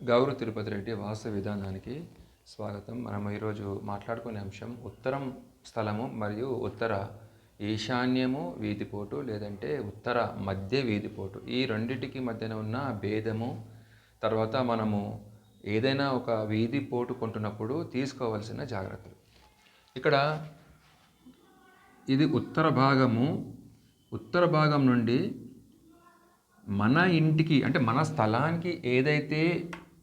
గౌరవ తిరుపతి రెడ్డి వాస విధానానికి స్వాగతం. మనం ఈరోజు మాట్లాడుకునే అంశం ఉత్తరం స్థలము మరియు ఉత్తర ఈశాన్యము వీధిపోటు లేదంటే ఉత్తర మధ్య వీధిపోటు. ఈ రెండింటికి మధ్యన ఉన్న భేదము తర్వాత మనము ఏదైనా ఒక వీధి పోటు కొంటున్నప్పుడు తీసుకోవాల్సిన జాగ్రత్తలు. ఇక్కడ ఇది ఉత్తర భాగము. ఉత్తర భాగం నుండి మన ఇంటికి అంటే మన స్థలానికి ఏదైతే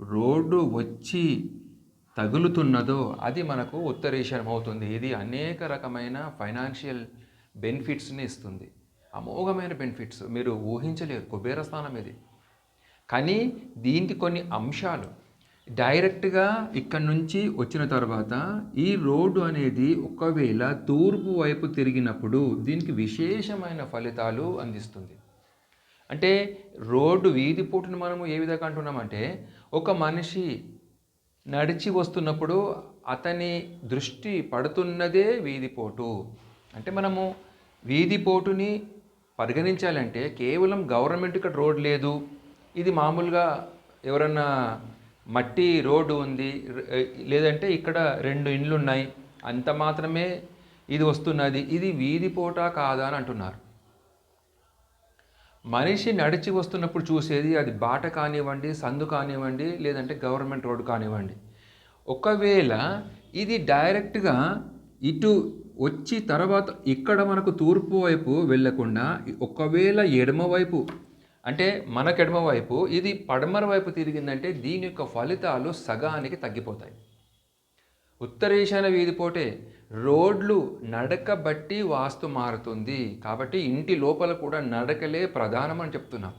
రోడ్డు వచ్చి తగులుతున్నదో అది మనకు ఉత్తరీశానం అవుతుంది ఇది అనేక రకమైన ఫైనాన్షియల్ బెనిఫిట్స్ని ఇస్తుంది. అమోఘమైన బెనిఫిట్స్. మీరు ఊహించలేరు. కుబేర స్థానం ఇది. కానీ దీనికి కొన్ని అంశాలు. డైరెక్ట్గా ఇక్కడ నుంచి వచ్చిన తర్వాత ఈ రోడ్డు అనేది ఒకవేళ తూర్పు వైపు తిరిగినప్పుడు దీనికి విశేషమైన ఫలితాలు అందిస్తుంది. అంటే రోడ్డు వీధి పూటను మనము ఏ విధంగా అంటున్నామంటే ఒక మనిషి నడిచి వస్తున్నప్పుడు అతని దృష్టి పడుతున్నదే వీధిపోటు. అంటే మనము వీధిపోటుని పరిగణించాలంటే కేవలం గవర్నమెంట్ ఇక్కడ రోడ్ లేదు. ఇది మామూలుగా ఎవరన్నా మట్టి రోడ్డు ఉంది లేదంటే ఇక్కడ రెండు ఇండ్లు ఉన్నాయి అంత మాత్రమే ఇది వస్తున్నది. ఇది వీధిపోట కాదా అని అంటున్నారు. మనిషి నడిచి వస్తున్నప్పుడు చూసేది అది బాట కానివ్వండి సందు కానివ్వండి లేదంటే గవర్నమెంట్ రోడ్డు కానివ్వండి. ఒకవేళ ఇది డైరెక్ట్గా ఇటు వచ్చి తర్వాత ఇక్కడ మనకు తూర్పు వైపు వెళ్ళకుండా ఒకవేళ ఎడమ వైపు అంటే మనకు ఎడమ వైపు ఇది పడమర వైపు తిరిగిందంటే దీని యొక్క ఫలితాలు సగానికి తగ్గిపోతాయి. ఉత్తరేశాన వీధిపోటే రోడ్లు నడక బట్టి వాస్తు మారుతుంది. కాబట్టి ఇంటి లోపల కూడా నడకలే ప్రధానం అని చెప్తున్నాం.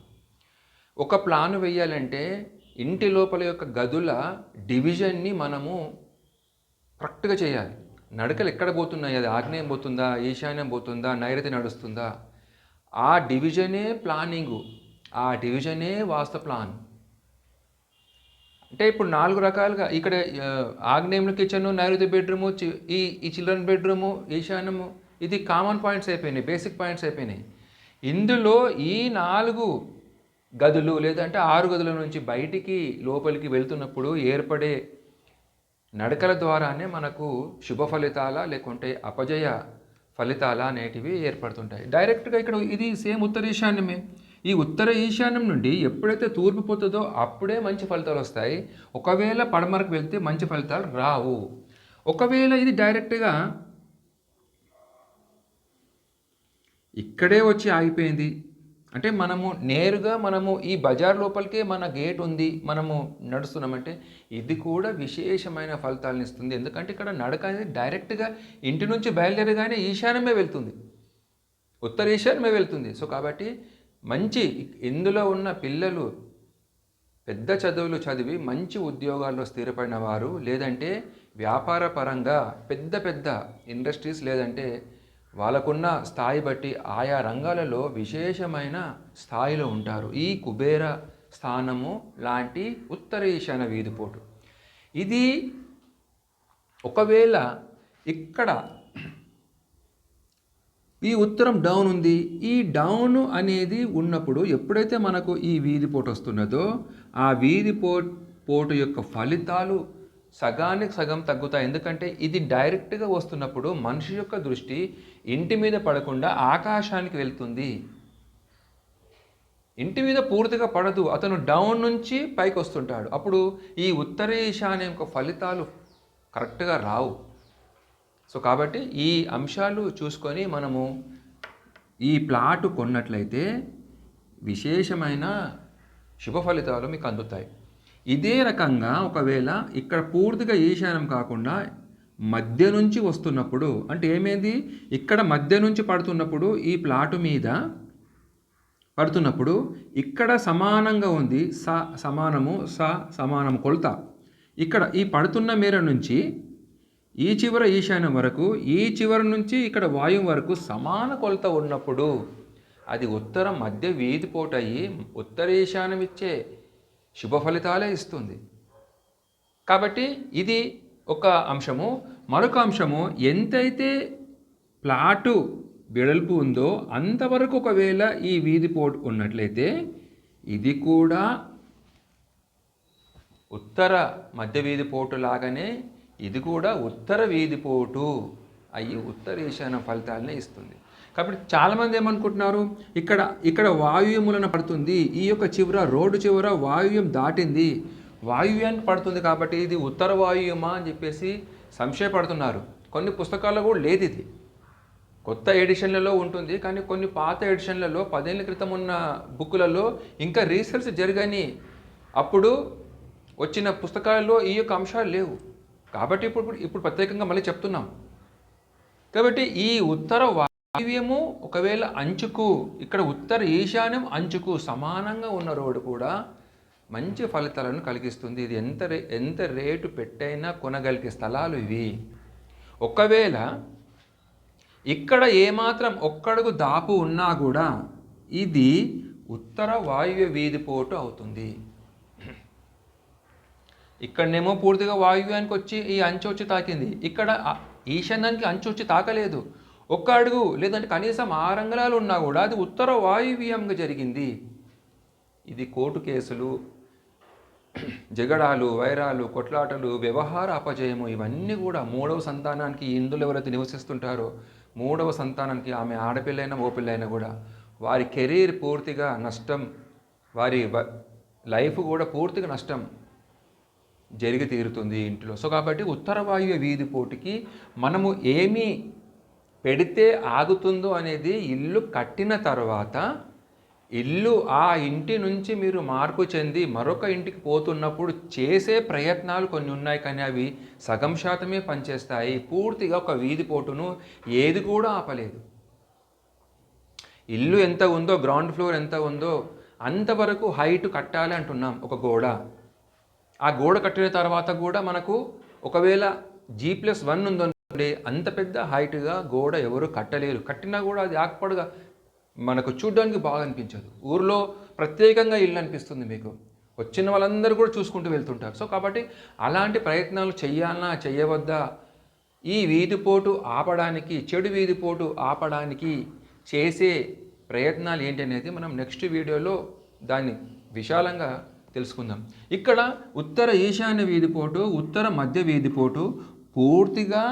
ఒక ప్లాన్ వేయాలంటే ఇంటి లోపల యొక్క గదుల డివిజన్ని మనము కరెక్ట్గా చేయాలి. నడకలు ఎక్కడ పోతున్నాయి? అది ఆగ్నేయం పోతుందా? ఈశాన్యం పోతుందా? నైరుతి నడుస్తుందా? ఆ డివిజనే ప్లానింగు. ఆ డివిజనే వాస్తు ప్లాన్. అంటే ఇప్పుడు నాలుగు రకాలుగా ఇక్కడ ఆ, ఆగ్నేయంలో కిచెన్ నైరుతి బెడ్రూము చి- ఈ ఈ చిల్డ్రన్ బెడ్రూము ఈశాన్యము ఇది కామన్ పాయింట్స్ అయిపోయినాయి బేసిక్ పాయింట్స్ అయిపోయినాయి. ఇందులో ఈ నాలుగు గదులు లేదంటే ఆరు గదుల నుంచి బయటికి లోపలికి వెళ్తున్నప్పుడు ఏర్పడే నడకల ద్వారానే మనకు శుభ ఫలితాల లేకుంటే అపజయ ఫలితాల అనేటివి ఏర్పడుతుంటాయి. డైరెక్ట్గా ఇక్కడ ఇది సేమ్ ఉత్తర ఈ ఉత్తర ఈశాన్యం నుండి ఎప్పుడైతే తూర్పు పోతుందో అప్పుడే మంచి ఫలితాలు వస్తాయి. ఒకవేళ పడమరకు వెళ్తే మంచి ఫలితాలు రావు. ఒకవేళ ఇది డైరెక్ట్గా ఇక్కడే వచ్చి ఆగిపోయింది. అంటే మనము నేరుగా మనము ఈ బజార్ లోపలికే మన గేట్ ఉంది మనము నడుస్తున్నామంటే ఇది కూడా విశేషమైన ఫలితాలను ఇస్తుంది. ఎందుకంటే ఇక్కడ నడక అనేది డైరెక్ట్గా ఇంటి నుంచి బయలుదేరగానే ఈశాన్యమే వెళ్తుంది. ఉత్తర ఈశాన్యమే వెళ్తుంది. సో కాబట్టి మంచి ఇందులో ఉన్న పిల్లలు పెద్ద చదువులు చదివి మంచి ఉద్యోగాల్లో స్థిరపడిన వారు లేదంటే వ్యాపార పరంగా పెద్ద పెద్ద ఇండస్ట్రీస్ లేదంటే వాళ్ళకున్న స్థాయి బట్టి ఆయా రంగాలలో విశేషమైన స్థాయిలో ఉంటారు. ఈ కుబేర స్థానము లాంటి ఉత్తర ఈశాన వీధిపోటు. ఇది ఒకవేళ ఇక్కడ ఈ ఉత్తరం డౌన్ ఉంది. ఈ డౌన్ అనేది ఉన్నప్పుడు ఎప్పుడైతే మనకు ఈ వీధి పోటు వస్తున్నదో ఆ వీధి పో పోటు యొక్క ఫలితాలు సగానికి సగం తగ్గుతాయి. ఎందుకంటే ఇది డైరెక్ట్గా వస్తున్నప్పుడు మనిషి యొక్క దృష్టి ఇంటి మీద పడకుండా ఆకాశానికి వెళ్తుంది. ఇంటి మీద పూర్తిగా పడదు. అతను డౌన్ నుంచి పైకి వస్తుంటాడు. అప్పుడు ఈ ఉత్తర ఈశాన్య యొక్క ఫలితాలు కరెక్ట్గా రావు. సో కాబట్టి ఈ అంశాలు చూసుకొని మనము ఈ ప్లాటు కొన్నట్లయితే విశేషమైన శుభ ఫలితాలు మీకు అందుతాయి. ఇదే రకంగా ఒకవేళ ఇక్కడ పూర్తిగా ఈశాన్యం కాకుండా మధ్య నుంచి వస్తున్నప్పుడు అంటే ఏమైంది? ఇక్కడ మధ్య నుంచి పడుతున్నప్పుడు ఈ ప్లాటు మీద పడుతున్నప్పుడు ఇక్కడ సమానంగా ఉంది స సమానము స సమానము కొలత. ఇక్కడ ఈ పడుతున్న మేర నుంచి ఈ చివర ఈశాన్యం వరకు ఈ చివర నుంచి ఇక్కడ వాయువు వరకు సమాన కొలత ఉన్నప్పుడు అది ఉత్తర మధ్య వీధిపోటు అయ్యి ఉత్తర ఈశాన్యం ఇచ్చే శుభ ఫలితాలే ఇస్తుంది. కాబట్టి ఇది ఒక అంశము. మరొక అంశము ఎంతైతే ప్లాటు వెడల్పు ఉందో అంతవరకు ఒకవేళ ఈ వీధి పోటు ఉన్నట్లయితే ఇది కూడా ఉత్తర మధ్య వీధి పోటు లాగానే ఇది కూడా ఉత్తర వీధిపోటు అయ్యి ఉత్తర ఫలితాలనే ఇస్తుంది. కాబట్టి చాలామంది ఏమనుకుంటున్నారు? ఇక్కడ ఇక్కడ వాయువ్యములను పడుతుంది. ఈ యొక్క చివర రోడ్డు చివర వాయువ్యం దాటింది. వాయువ్యానికి పడుతుంది కాబట్టి ఇది ఉత్తర వాయువ్యమా అని చెప్పేసి సంశయపడుతున్నారు. కొన్ని పుస్తకాల్లో కూడా లేదు ఇది. కొత్త ఎడిషన్లలో ఉంటుంది. కానీ కొన్ని పాత ఎడిషన్లలో పదేళ్ళ క్రితం ఉన్న బుక్కులలో ఇంకా రీసెర్చ్ జరగని అప్పుడు వచ్చిన పుస్తకాలలో ఈ యొక్క అంశాలు లేవు. కాబట్టి ఇప్పుడు ఇప్పుడు ప్రత్యేకంగా మళ్ళీ చెప్తున్నాం. కాబట్టి ఈ ఉత్తర వాయువ్యము ఒకవేళ అంచుకు ఇక్కడ ఉత్తర ఈశాన్యం అంచుకు సమానంగా ఉన్న రోడ్డు కూడా మంచి ఫలితాలను కలిగిస్తుంది. ఇది ఎంత రే ఎంత రేటు పెట్టైనా కొనగలిగే స్థలాలు ఇవి. ఒకవేళ ఇక్కడ ఏమాత్రం ఒక్కడుగు దాపు ఉన్నా కూడా ఇది ఉత్తర వాయువ్య వీధిపోటు అవుతుంది. ఇక్కడనేమో పూర్తిగా వాయువ్యానికి వచ్చి ఈ అంచు వచ్చి తాకింది. ఇక్కడ ఈశాన్యానికి అంచు వచ్చి తాకలేదు. ఒక్క అడుగు లేదంటే కనీసం ఆరు అంగుళాలు ఉన్నా కూడా అది ఉత్తర వాయువ్యంగా జరిగింది. ఇది కోర్టు కేసులు జగడాలు వైరాలు కొట్లాటలు వ్యవహార అపజయము ఇవన్నీ కూడా మూడవ సంతానానికి ఇందులో ఎవరైతే నివసిస్తుంటారో మూడవ సంతానానికి ఆమె ఆడపిల్లైనా ఓపిల్లైనా కూడా వారి కెరీర్ పూర్తిగా నష్టం వారి లైఫ్ కూడా పూర్తిగా నష్టం. జరిగి తీరుతుంది ఇంట్లో. సో కాబట్టి ఉత్తర వాయువ్య వీధి పోటీకి మనము ఏమి పెడితే ఆగుతుందో అనేది ఇల్లు కట్టిన తర్వాత ఇల్లు ఆ ఇంటి నుంచి మీరు మార్పు చెంది మరొక ఇంటికి పోతున్నప్పుడు చేసే ప్రయత్నాలు కొన్ని ఉన్నాయి కానీ అవి సగం శాతమే పనిచేస్తాయి. పూర్తిగా ఒక వీధి పోటును ఏది కూడా ఆపలేదు. ఇల్లు ఎంత ఉందో గ్రౌండ్ ఫ్లోర్ ఎంత ఉందో అంతవరకు హైట్ కట్టాలి అంటున్నాం ఒక గోడ. ఆ గోడ కట్టిన తర్వాత కూడా మనకు ఒకవేళ జీ ప్లస్ వన్ ఉందంటే అంత పెద్ద హైట్గా గోడ ఎవరు కట్టలేరు. కట్టినా కూడా అది ఆకుపడుగా మనకు చూడడానికి బాగా అనిపించదు. ఊర్లో ప్రత్యేకంగా ఇల్లు అనిపిస్తుంది మీకు. వచ్చిన వాళ్ళందరూ కూడా చూసుకుంటూ వెళ్తుంటారు. సో కాబట్టి అలాంటి ప్రయత్నాలు చేయాలన్నా చేయవద్దా ఈ వీధిపోటు ఆపడానికి చెడు వీధిపోటు ఆపడానికి చేసే ప్రయత్నాలు ఏంటి అనేది మనం నెక్స్ట్ వీడియోలో దాన్ని విశాలంగా తెలుసుకుందాం. ఇక్కడ ఉత్తర ఈశాన్య వీధిపోటు ఉత్తర మధ్య వీధిపోటు పూర్తిగా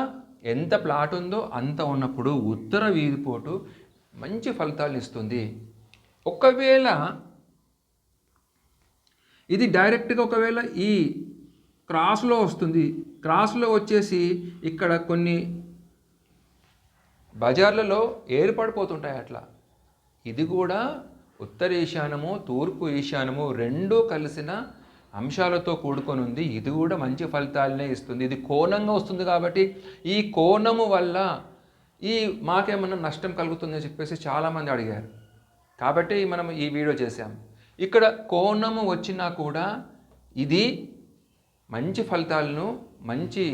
ఎంత ప్లాట్ ఉందో అంత ఉన్నప్పుడు ఉత్తర వీధిపోటు మంచి ఫలితాలు ఇస్తుంది. ఒకవేళ ఇది డైరెక్ట్గా ఒకవేళ ఈ క్రాస్లో వస్తుంది. క్రాస్లో వచ్చేసి ఇక్కడ కొన్ని బజార్లలో ఏర్పడిపోతుంటాయి అట్లా. ఇది కూడా ఉత్తర ఈశాన్యము తూర్పు ఈశాన్యము రెండూ కలిసిన అంశాలతో కూడుకొని ఉంది. ఇది కూడా మంచి ఫలితాలనే ఇస్తుంది. ఇది కోణంగా వస్తుంది కాబట్టి ఈ కోణము వల్ల ఈ మాకేమన్నా నష్టం కలుగుతుందని చెప్పేసి చాలామంది అడిగారు. కాబట్టి మనం ఈ వీడియో చేసాం ఇక్కడ కోణము వచ్చినా కూడా ఇది మంచి ఫలితాలను మంచి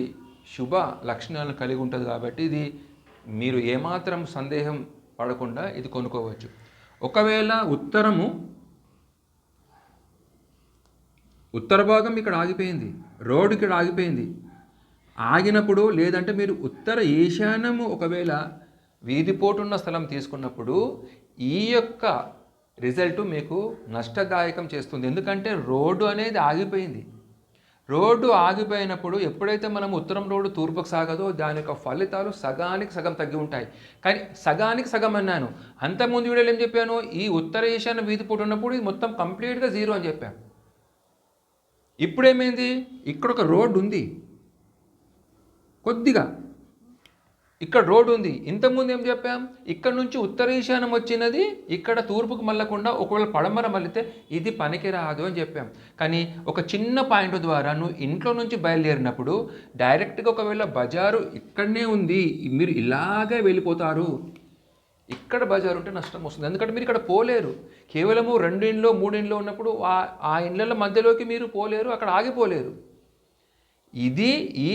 శుభ లక్షణాలను కలిగి ఉంటుంది కాబట్టి ఇది మీరు ఏమాత్రం సందేహం పడకుండా ఇది కొనుక్కోవచ్చు. ఒకవేళ ఉత్తరము ఉత్తర భాగం ఇక్కడ ఆగిపోయింది రోడ్డు ఇక్కడ ఆగిపోయింది. ఆగినప్పుడు లేదంటే మీరు ఉత్తర ఈశాన్యము ఒకవేళ వీధిపోటున్న స్థలం తీసుకున్నప్పుడు ఈ యొక్క రిజల్ట్ మీకు నష్టదాయకం చేస్తుంది. ఎందుకంటే రోడ్డు అనేది ఆగిపోయింది. రోడ్డు ఆగిపోయినప్పుడు ఎప్పుడైతే మనం ఉత్తరం రోడ్డు తూర్పుకు సాగదో దాని యొక్క ఫలితాలు సగానికి సగం తగ్గి ఉంటాయి. కానీ సగానికి సగం అన్నాను. అంతకుముందు వీడియోలో ఏం చెప్పాను? ఈ ఉత్తర ఈశాన్య వీధి పూట ఉన్నప్పుడు ఇది మొత్తం కంప్లీట్గా జీరో అని చెప్పాను. ఇప్పుడు ఏమైంది ఇక్కడ ఒక రోడ్డు ఉంది. కొద్దిగా ఇక్కడ రోడ్డు ఉంది. ఇంతకుముందు ఏం చెప్పాం? ఇక్కడ నుంచి ఉత్తర ఈశాన్యం వచ్చినది ఇక్కడ తూర్పుకు మళ్ళకుండా ఒకవేళ పడమర మళ్ళితే ఇది పనికి రాదు అని చెప్పాం. కానీ ఒక చిన్న పాయింట్ ద్వారా నువ్వు ఇంట్లో నుంచి బయలుదేరినప్పుడు డైరెక్ట్గా ఒకవేళ బజారు ఇక్కడనే ఉంది మీరు ఇలాగే వెళ్ళిపోతారు. ఇక్కడ బజారు ఉంటే నష్టం వస్తుంది. ఎందుకంటే మీరు ఇక్కడ పోలేరు. కేవలము రెండు ఇండ్లో మూడు ఇండ్లో ఉన్నప్పుడు ఆ ఆ ఇండ్ల మధ్యలోకి మీరు పోలేరు అక్కడ ఆగిపోలేరు. ఇది ఈ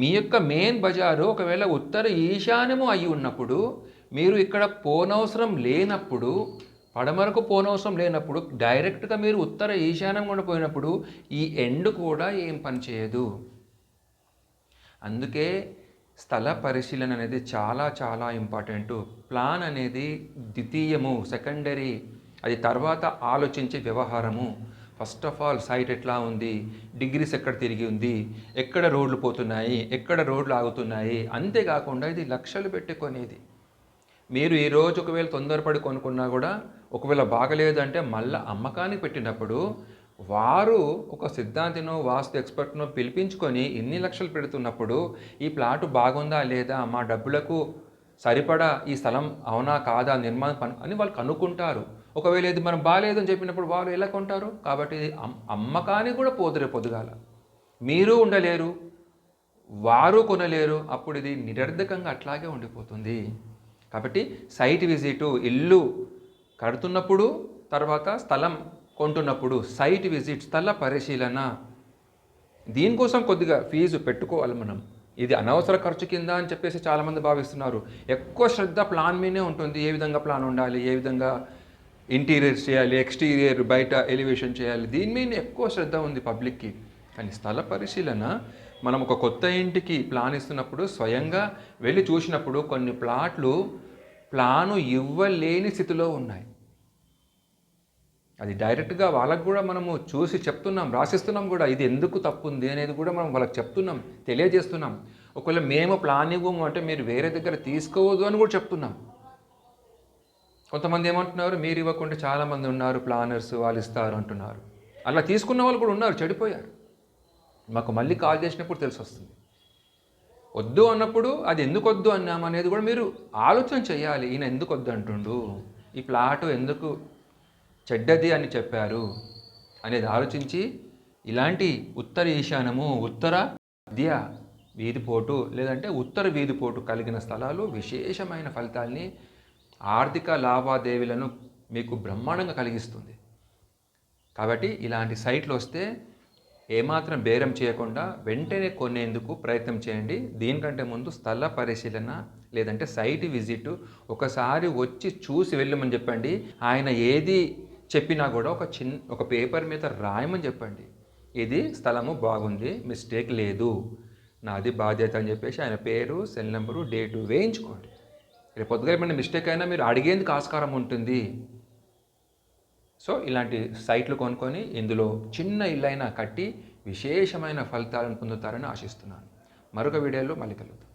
మీ యొక్క మెయిన్ బజారు ఒకవేళ ఉత్తర ఈశాన్యము అయి ఉన్నప్పుడు మీరు ఇక్కడ పోనవసరం లేనప్పుడు పడమరకు పోనవసరం లేనప్పుడు డైరెక్ట్గా మీరు ఉత్తర ఈశాన్యం కూడా పోయినప్పుడు ఈ ఎండ్ కూడా ఏం పని చేయదు. అందుకే స్థల పరిశీలన అనేది చాలా చాలా ఇంపార్టెంట్. ప్లాన్ అనేది ద్వితీయము సెకండరీ అది తర్వాత ఆలోచించే వ్యవహారము. ఫస్ట్ ఆఫ్ ఆల్ సైట్ ఎట్లా ఉంది? డిగ్రీస్ ఎక్కడ తిరిగి ఉంది? ఎక్కడ రోడ్లు పోతున్నాయి? ఎక్కడ రోడ్లు ఆగుతున్నాయి? అంతేకాకుండా ఇది లక్షలు పెట్టి కొనేది. మీరు ఈ రోజు ఒకవేళ తొందరపడి కొనుక్కున్నా కూడా ఒకవేళ బాగలేదంటే మళ్ళీ అమ్మకానికి పెట్టినప్పుడు వారు ఒక సిద్ధాంతినో వాస్తు ఎక్స్పర్ట్నో పిలిపించుకొని ఇన్ని లక్షలు పెడుతున్నప్పుడు ఈ ప్లాటు బాగుందా లేదా? మా డబ్బులకు సరిపడా ఈ స్థలం అవునా కాదా? నిర్మాణం పని అని వాళ్ళు కనుక్కుంటారు. ఒకవేళ ఇది మనం బాగాలేదు అని చెప్పినప్పుడు వాళ్ళు ఎలా కొంటారు? కాబట్టి ఇది అమ్మకానికి కూడా పోదురే పొద్దుగాల. మీరు ఉండలేరు వారు కొనలేరు అప్పుడు ఇది నిరర్ధకంగా అట్లాగే ఉండిపోతుంది. కాబట్టి సైట్ విజిట్ ఇల్లు కడుతున్నప్పుడు తర్వాత స్థలం కొంటున్నప్పుడు సైట్ విజిట్ స్థల పరిశీలన. దీనికోసం కొద్దిగా ఫీజు పెట్టుకోవాలి మనం. ఇది అనవసర ఖర్చు కింద అని చెప్పేసి చాలామంది భావిస్తున్నారు. ఎక్కువ శ్రద్ధ ప్లాన్ మీదే ఉంటుంది. ఏ విధంగా ప్లాన్ ఉండాలి? ఏ విధంగా ఇంటీరియర్ చేయాలి ఎక్స్టీరియర్ బయట ఎలివేషన్ చేయాలి. దీని మీద ఎక్కువ శ్రద్ధ ఉంది పబ్లిక్కి కానీ స్థల పరిశీలన మనం ఒక కొత్త ఇంటికి ప్లాన్ ఇస్తున్నప్పుడు స్వయంగా వెళ్ళి చూసినప్పుడు కొన్ని ప్లాట్లు ప్లాను ఇవ్వలేని స్థితిలో ఉన్నాయి. అది డైరెక్ట్గా వాళ్ళకు కూడా మనము చూసి చెప్తున్నాం రాసిస్తున్నాం కూడా. ఇది ఎందుకు తప్పు ఉంది అనేది కూడా మనం వాళ్ళకి చెప్తున్నాం తెలియజేస్తున్నాం. ఒకవేళ మేము ప్లాన్ ఇవ్వము అంటే మీరు వేరే దగ్గర తీసుకోవద్దు అని కూడా చెప్తున్నాం. కొంతమంది ఏమంటున్నారు మీరు ఇవ్వకుండా చాలామంది ఉన్నారు ప్లానర్స్ వాళ్ళు ఇస్తారు అంటున్నారు. అలా తీసుకున్న వాళ్ళు కూడా ఉన్నారు చెడిపోయారు. మాకు మళ్ళీ కాల్ చేసినప్పుడు తెలిసి వస్తుంది వద్దు అన్నప్పుడు అది ఎందుకు వద్దు అన్నాం అనేది కూడా మీరు ఆలోచన చేయాలి. ఈయన ఎందుకు వద్దు అంటుండు? ఈ ప్లాటు ఎందుకు చెడ్డది అని చెప్పారు? అనేది ఆలోచించి ఇలాంటి ఉత్తర ఈశానము ఉత్తర మధ్య వీధిపోటు లేదంటే ఉత్తర వీధిపోటు కలిగిన స్థలాలు విశేషమైన ఫలితాల్ని ఆర్థిక లావాదేవీలను మీకు బ్రహ్మాండంగా కలిగిస్తుంది. కాబట్టి ఇలాంటి సైట్లు వస్తే ఏమాత్రం బేరం చేయకుండా వెంటనే కొనేందుకు ప్రయత్నం చేయండి. దీనికంటే ముందు స్థల పరిశీలన లేదంటే సైట్ విజిట్ ఒకసారి వచ్చి చూసి వెళ్ళమని చెప్పండి. ఆయన ఏది చెప్పినా కూడా ఒక చిన్న ఒక పేపర్ మీద రాయమని చెప్పండి. ఇది స్థలము బాగుంది మిస్టేక్ లేదు. నాది బాధ్యత అని చెప్పేసి ఆయన పేరు సెల్ నెంబరు డేటు వేయించుకోండి. రేపు పొద్దుగా ఏమైనా మిస్టేక్ అయినా మీరు అడిగేందుకు ఆస్కారం ఉంటుంది. సో ఇలాంటి సైట్లు కొనుక్కొని ఇందులో చిన్న ఇల్లైనా కట్టి విశేషమైన ఫలితాలను పొందుతారని ఆశిస్తున్నాను. మరొక వీడియోలో మళ్ళీ కలుగుతాం